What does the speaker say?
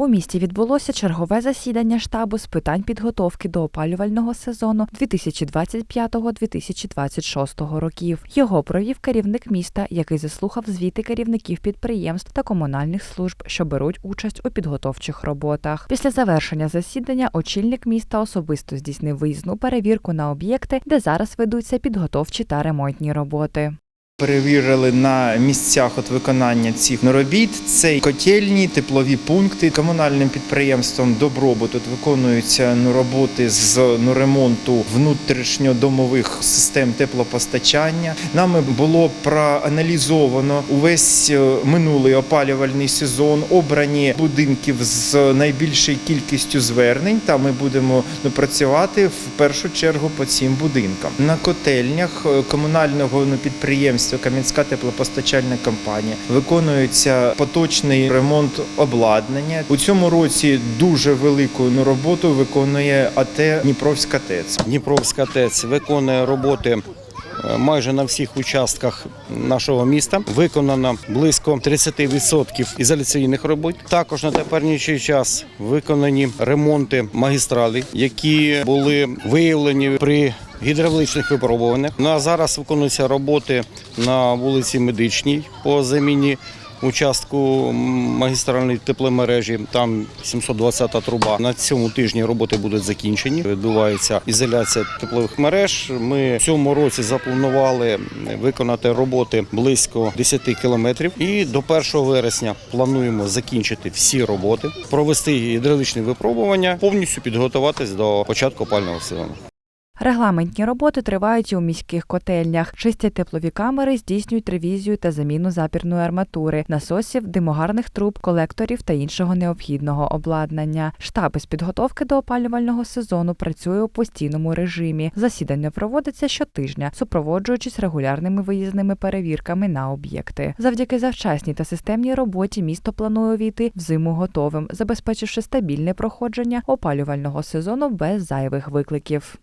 У місті відбулося чергове засідання штабу з питань підготовки до опалювального сезону 2025-2026 років. Його провів керівник міста, який заслухав звіти керівників підприємств та комунальних служб, що беруть участь у підготовчих роботах. Після завершення засідання очільник міста особисто здійснив виїзну перевірку на об'єкти, де зараз ведуться підготовчі та ремонтні роботи. Перевірили на місцях от виконання цих робіт. Це котельні, теплові пункти. Комунальним підприємством Добробут тут виконуються ну, роботи з ну, ремонту внутрішньодомових систем теплопостачання. Нами було проаналізовано увесь е, минулий опалювальний сезон, обрані будинків з найбільшою кількістю звернень. Та ми будемо ну, працювати в першу чергу по цим будинкам. На котельнях е, комунального ну, підприємства Кам'янська теплопостачальна компанія виконується поточний ремонт обладнання. У цьому році дуже велику роботу виконує АТ Дніпровська ТЕЦ. Дніпровська ТЕЦ виконує роботи е, майже на всіх участках нашого міста. Виконано близько 30% ізоляційних робот. Також на теперішній час виконані ремонти магістралей, які були виявлені при гідравличних випробуваннях. Ну а зараз виконуються роботи на вулиці Медичній по заміні участку магістральної тепломережі. Там 720 труба. На цьому тижні роботи будуть закінчені. Відбувається ізоляція теплових мереж. Ми в цьому році запланували виконати роботи близько 10 кілометрів. І до 1 вересня плануємо закінчити всі роботи, провести гідравличні випробування, повністю підготуватись до початку опального сезону. Регламентні роботи тривають і у міських котельнях. Чистять теплові камери, здійснюють ревізію та заміну запірної арматури, насосів, димогарних труб, колекторів та іншого необхідного обладнання. Штаб із підготовки до опалювального сезону працює у постійному режимі. Засідання проводиться щотижня, супроводжуючись регулярними виїзними перевірками на об'єкти. Завдяки завчасній та системній роботі місто планує увійти в зиму готовим, забезпечивши стабільне проходження опалювального сезону без зайвих викликів.